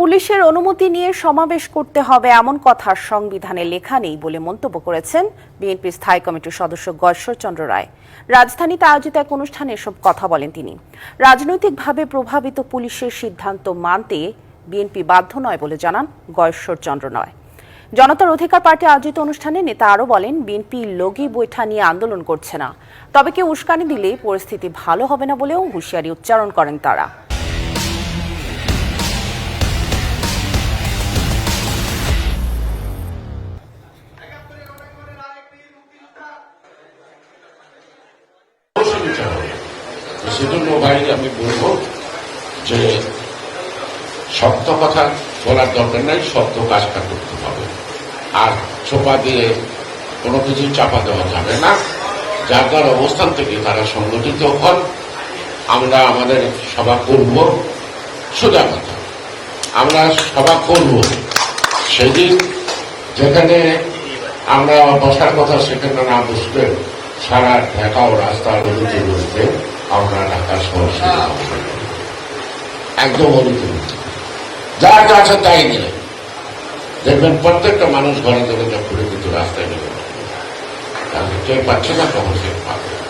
পুলিশের অনুমতি নিয়ে সমাবেশ করতে হবে এমন কথা সংবিধানে লেখা নেই বলে মন্তব্য করেছেন বিএনপি স্থায়ী কমিটির সদস্য গশ্বরচন্দ্র রায়। রাজধানীতে আয়োজিত এক অনুষ্ঠানে এসব কথা বলেন তিনি। রাজনৈতিকভাবে প্রভাবিত পুলিশের সিদ্ধান্ত মানতে বিএনপি বাধ্য নয় বলে জানান গশ্বরচন্দ্র নয় জনতার অধিকার পার্টি আয়োজিত অনুষ্ঠানে নেতা আরও বলেন, বিএনপি লগি বৈঠা নিয়ে আন্দোলন করছে না। তবে কেউ উস্কানি দিলে পরিস্থিতি ভালো হবে না বলেও হুঁশিয়ারি উচ্চারণ করেন তারা। বিচার হবে। সেজন্য ভাই আমি বলব যে সত্য কথা বলার দরকার নাই, সত্য কাজটা করতে হবে। আর চোপা দিয়ে কোনো কিছু চাপা দেওয়া যাবে না। যার যার অবস্থান থেকে তারা সংগঠিত হন। আমরা আমাদের সভা করব সোজা কথা। আমরা সভা করব সেদিন যেখানে আমরা বসার কথা সেখানে না বসলে সারা ঢাকা ও রাস্তার অনুমতি বলতে আমরা ঢাকা শহর। একদম অনুমতি যা যার যা আছে তাই নিয়ে। দেখবেন প্রত্যেকটা মানুষ ঘরে ঘরে যা করে কিন্তু রাস্তায় নেবে তাহলে টের পাচ্ছে না তখন সে পাবে।